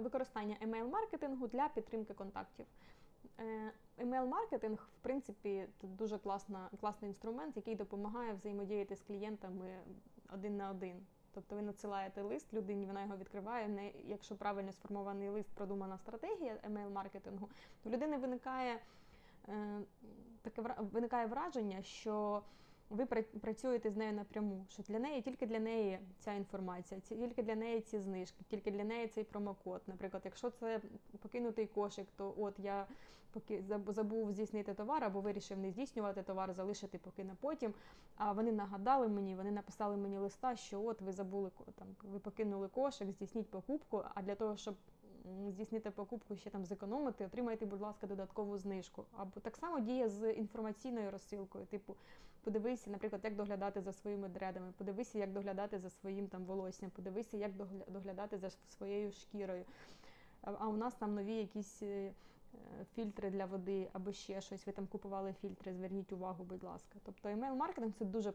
використання емейл-маркетингу для підтримки контактів. Е, Емейл-маркетинг, в принципі, це дуже класна, класний інструмент, який допомагає взаємодіяти з клієнтами один на один. Тобто ви надсилаєте лист людині, вона його відкриває. В неї, якщо правильно сформований лист, продумана стратегія емейл-маркетингу, то в людини виникає е, таке виникає враження, що ви працюєте з нею напряму, що для неї тільки для неї ця інформація, тільки для неї ці знижки, тільки для неї цей промокод. Наприклад, якщо це покинутий кошик, то от я поки заб- забув здійснити товар або вирішив не здійснювати товар, залишити поки на потім. А вони нагадали мені, вони написали мені листа, що от ви забули там, ви покинули кошик, здійсніть покупку. А для того, щоб здійснити покупку ще там зекономити, отримайте, будь ласка, додаткову знижку. Або так само діє з інформаційною розсилкою. Типу, подивися, наприклад, як доглядати за своїми дредами, подивися, як доглядати за своїм там волоссям, подивися, як доглядати за своєю шкірою. А у нас там нові якісь е, фільтри для води або ще щось. Ви там купували фільтри, зверніть увагу, будь ласка. Тобто емейл-маркетинг це дуже